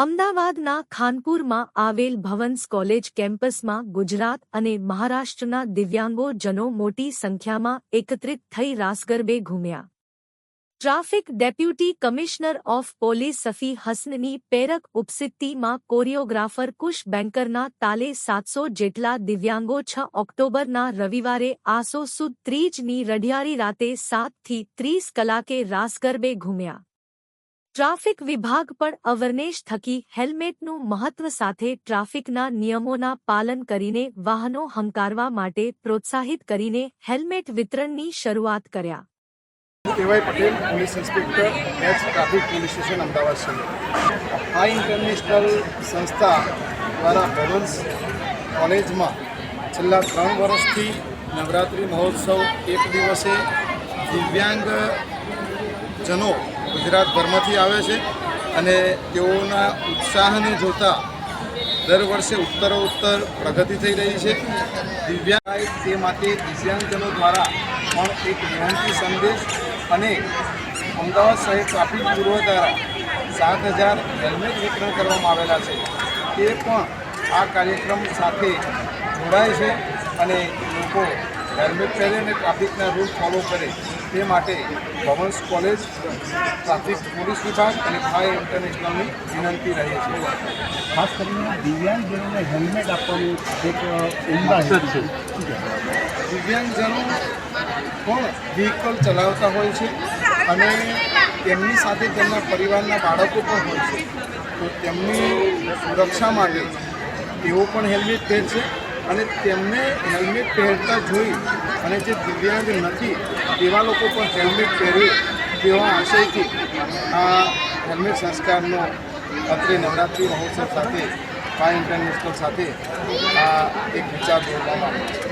અમદાવાદના ખાનપુરમાં આવેલ ભવન્સ કોલેજ કેમ્પસમાં ગુજરાત અને મહારાષ્ટ્રના દિવ્યાંગોજનો મોટી સંખ્યામાં એકત્રિત થઈ રાસગરબે ઘૂમ્યા traffic deputy commissioner of police Safi હસનની પ્રેરક ઉપસ્થિતિમાં કોરિયોગ્રાફર કુશ બેન્કરના તાલે સાતસો જેટલા દિવ્યાંગો છ ઓક્ટોબરના રવિવારે આસો સુદ ત્રીજની રઢિયાળી રાતે સાતથી ત્રીસ કલાકે રાસગરબે ઘૂમ્યા ટ્રાફિક વિભાગ પણ અવરનેશ થકી હેલ્મેટનું મહત્વ સાથે ટ્રાફિકના નિયમોના પાલન કરીને વાહનો હંકારવા માટે પ્રોત્સાહિત કરીને હેલ્મેટ વિતરણની શરૂઆત કર્યા. KY Patel, police inspector, H traffic police station, Ahmedabad શહેર. આ ઇન્ટરનેશનલ સંસ્થા દ્વારા ભવન્સ કોલેજમાં છેલ્લા ત્રણ વર્ષથી નવરાત્રિ મહોત્સવ એક દિવસે દિવ્યાંગ જનો ગુજરાતભરમાંથી આવે છે અને તેઓના ઉત્સાહને જોતા દર વર્ષે ઉત્તરોત્તર પ્રગતિ થઈ રહી છે. દિવ્યાંગ તે માટે દિવ્યાંગજનો દ્વારા પણ એક વિનંતી સંદેશ અને અમદાવાદ શહેર ટ્રાફિક પૂર્વ દ્વારા સાત હજાર હેલ્મેટ વિતરણ કરવામાં આવેલા છે. તે પણ આ કાર્યક્રમ સાથે જોડાય છે અને લોકો હેલ્મેટ પહેરે અને ટ્રાફિકના રૂલ ફોલો કરે. તે માટે ભવન્સ કોલેજ ટ્રાફિક પોલીસ વિભાગ અને ફાયર ઇન્ટરનેશનલની વિનંતી રહે છે. ખાસ કરીને દિવ્યાંગજનોને હેલ્મેટ આપવાનું એક ઉમદા છે. દિવ્યાંગજનો પણ વ્હીકલ ચલાવતા હોય છે અને તેમની સાથે તેમના પરિવારના બાળકો પણ હોય છે. તો તેમની સુરક્ષા માટે તેઓ પણ હેલ્મેટ પહેરશે. અને તેમને હેલ્મેટ પહેરતા જોઈ અને જે દિવ્યાંગ નથી, તેવા લોકો પણ હેલ્મેટ પહેરે તેવા આશયથી આ હેલ્મેટ સંસ્કારનો અત્રે નવરાત્રિ મહોત્સવ સાથે ફાય ઇન્ટરનેશનલ સાથે આ એક વિચાર જોડવામાં આવ્યો છે.